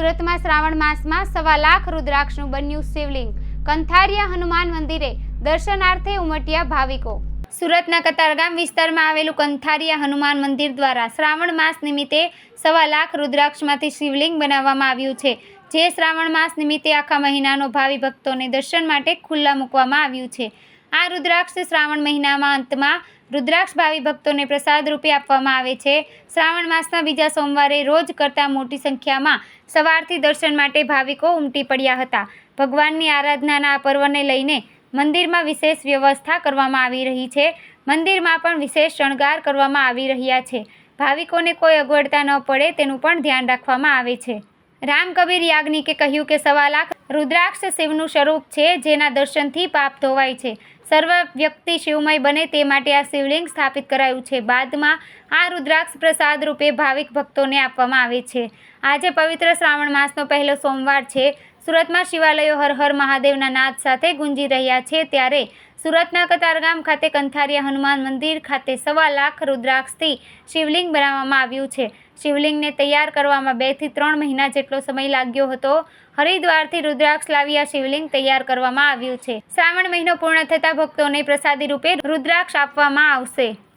સુરતમાં શ્રાવણ માસમાં સવા લાખ રુદ્રાક્ષનું બન્યું શિવલિંગ. કંથારિયા હનુમાન મંદિરે દર્શનાર્થે ઉમટ્યા ભાવિકો. સુરતના કતારગામ વિસ્તારમાં આવેલું કંથારિયા હનુમાન મંદિર દ્વારા શ્રાવણ માસ નિમિત્તે સવા લાખ રુદ્રાક્ષમાંથી શિવલિંગ બનાવવામાં આવ્યું છે, જે શ્રાવણ માસ નિમિત્તે આખા મહિનાનો ભાવિ ભક્તોને દર્શન માટે ખુલ્લા મૂકવામાં આવ્યું છે. આ રુદ્રાક્ષ શ્રાવણ મહિનામાં અંતમાં રુદ્રાક્ષ ભાવિ ભક્તોને પ્રસાદ રૂપે આપવામાં આવે છે. શ્રાવણ માસના બીજા સોમવારે રોજ કરતાં મોટી સંખ્યામાં સવારથી દર્શન માટે ભાવિકો ઉમટી પડ્યા હતા. ભગવાનની આરાધનાના આ પર્વને લઈને મંદિરમાં વિશેષ વ્યવસ્થા કરવામાં આવી રહી છે. મંદિરમાં પણ વિશેષ શણગાર કરવામાં આવી રહ્યા છે. ભાવિકોને કોઈ અગવડતા ન પડે તેનું પણ ધ્યાન રાખવામાં આવે છે. રામ કબીર યાજ્ઞિકે કહ્યું કે સવા લાખ રુદ્રાક્ષ શિવનું સ્વરૂપ છે, જેના દર્શનથી પાપ ધોવાય છે. સર્વ વ્યક્તિ શિવમય બને તે માટે આ શિવલિંગ સ્થાપિત કરાયું છે. બાદમાં આ રુદ્રાક્ષ પ્રસાદ રૂપે ભાવિક ભક્તોને આપવામાં આવે છે. આજે પવિત્ર શ્રાવણ માસનો પહેલો સોમવાર છે. સુરતમાં શિવાલયો હર હર મહાદેવના નાદ સાથે ગુંજી રહ્યા છે ત્યારે સુરતના કતારગામ ખાતે કંથારિયા હનુમાન મંદિર ખાતે સવા લાખ રુદ્રાક્ષથી શિવલિંગ બનાવવામાં આવ્યું છે. શિવલિંગને તૈયાર કરવામાં બેથી ત્રણ મહિના જેટલો સમય લાગ્યો હતો. હરિદ્વારથી રુદ્રાક્ષ લાવી આ શિવલિંગ તૈયાર કરવામાં આવ્યું છે. શ્રાવણ મહિનો પૂર્ણ થતાં ભક્તોને પ્રસાદી રૂપે રુદ્રાક્ષ આપવામાં આવશે.